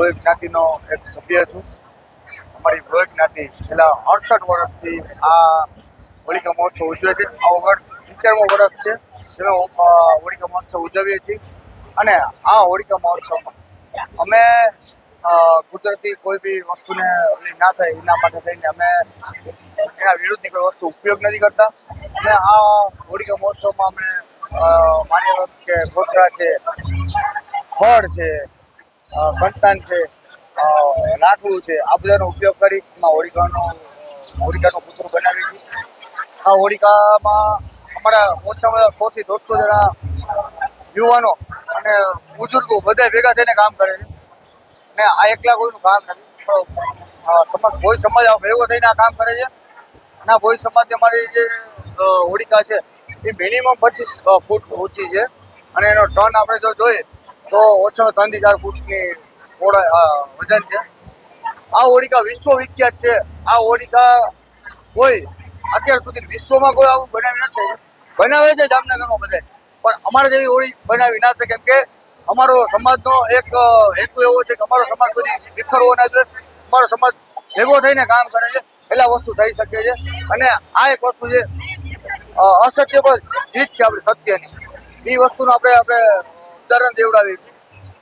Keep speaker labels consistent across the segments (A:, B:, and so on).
A: ભોય જ્ઞાતિનો એક સભ્ય છું. અમારી ભોય જ્ઞાતિ છેલ્લા અડસઠ વર્ષથી આ હોળિકા મહોત્સવ ઉજવે છે. આ વર્ષ સિત્તેરમો વર્ષ છે. જેમાં હોળિકા મહોત્સવ ઉજવીએ છીએ. અને આ હોળિકા મહોત્સવમાં અમે કુદરતી કોઈ બી વસ્તુને ઓલી ના થાય એના માટે થઈને અમે એના વિરુદ્ધની કોઈ વસ્તુ ઉપયોગ નથી કરતા. અને આ હોળિકા મહોત્સવમાં અમે અ, માની લો કે ગોથરા છે ફળ છે કંતાન છે. લાકડું છે. આ બધાનો ઉપયોગ કરી એમાં હોળિકાનો, હોળિકાનું કૂતરું બનાવીએ છીએ. આ હોળિકામાં અમારા ઓછામાં ઓછા સોથી દોઢસો જણા યુવાનો અને બુજુર્ગો બધા ભેગા થઈને કામ કરે છે. ને આ એકલા કોઈનું કામ નથી. સમાજ ભોય સમાજ ભેગો થઈને આ કામ કરે છે. અને આ સમાજ અમારી જે હોળિકા છે, એ મિનિમમ પચીસ ફૂટ ઊંચી છે. અને એનો ટર્ન આપણે જો જોઈએ તો ઓછામાં ત્રણથી ચાર ફૂટની વજન છે. આ હોળિકા વિશ્વ વિખ્યાત છે. આ હોળિકા કોઈ અત્યાર સુધી વિશ્વમાં કોઈ આવું બનાવી નથી. બનાવે છે જામનગરમાં બધા પણ અમારે જેવી હોળી બનાવી ના શકે. કે અમારો સમાજનો એક હેતુ એવો છે કે અમારો સમાજ બધી વિખરવો ના જોઈએ અમારો સમાજ ભેગો થઈને કામ કરે છે. એટલે વસ્તુ થઈ શકે છે. અને આ એક વસ્તુ છે અસત્ય પર જીત છે આપણી સત્યની. એ વસ્તુનો આપણે આપણે ઉદાહરણ દેવડાવીએ છીએ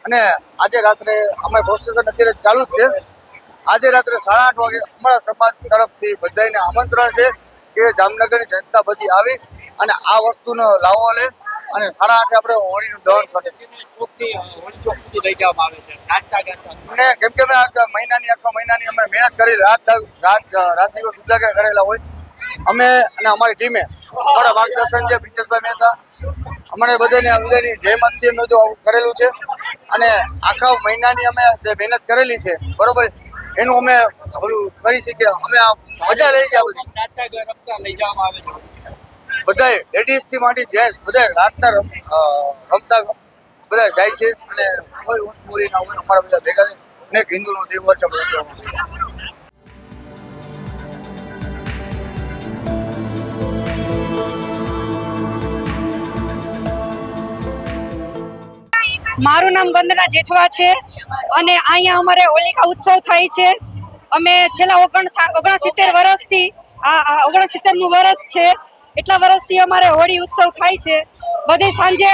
A: અને આજે રાત્રે અમે પ્રોસેસન અત્યારે ચાલુ જ છે. આજે રાત્રે સાડા આઠ વાગે અમારા સમાજ તરફથી બધાને આમંત્રણ છે કે જામનગરની જનતા બધી આવી અને આ વસ્તુનો લાવો લે અને સાડા આઠે આપણે હોળીનું દહન કરીશું
B: ગાતા
A: અને કેમ કે અમે આખા મહિનાની આખા મહિનાની અમે મહેનત કરી રાત રાત રાત દિવસ ઉજાગર કરેલા હોય. અમે અને અમારી ટીમે અમારા માર્ગદર્શન છે બ્રિજેશભાઈ મહેતા અમારે બધાને બધાની જહેમતથી અમે બધું કરેલું છે. અને આખા મહિનાની અમે જે મહેનત કરેલી છે, બરોબર? એનું અમે ઓલું કરી શકીએ. અમે આ મજા લઈ જાય બધી. બધા લેડીઝથી માંડી જેન્ટ્સ બધા રાતના રમતા બધા જાય છે. અને કોઈ વસ્તુ ના હોય, અમારા બધા ભેગા ને હિન્દુનો તહેવાર છે, આપણે
C: મારું નામ વંદના જેઠવા છે અને અહીંયા અમારે હોલિકા ઉત્સવ થાય છે. અમે છેલ્લા ઓગણ ઓગણસિત્તેર વર્ષથી આ ઓગણસિત્તેરમું વર્ષ છે. એટલા વર્ષથી અમારે હોળી ઉત્સવ થાય છે. બધી સાંજે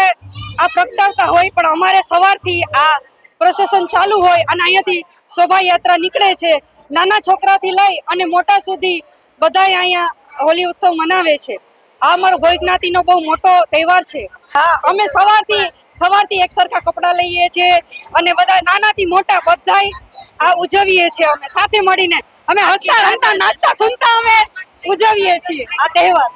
C: આ પ્રગટાવતા હોય પણ અમારે સવારથી આ પ્રોસેસન ચાલુ હોય અને અહીંયાથી શોભાયાત્રા નીકળે છે. નાના છોકરાથી લઈ અને મોટા સુધી બધાય અહીંયા હોળી ઉત્સવ મનાવે છે. આ અમારો ભોય જ્ઞાતિનો બહુ મોટો તહેવાર છે. હા. અમે સવારથી સવારથી એક સરખા કપડાં લઈએ છીએ અને બધા નાનાથી મોટા બધાય આ ઉજવીએ છીએ અમે. સાથે મળીને અમે હસતા રમતા નાચતા ખૂનતા અમે ઉજવીએ છીએ આ તહેવાર.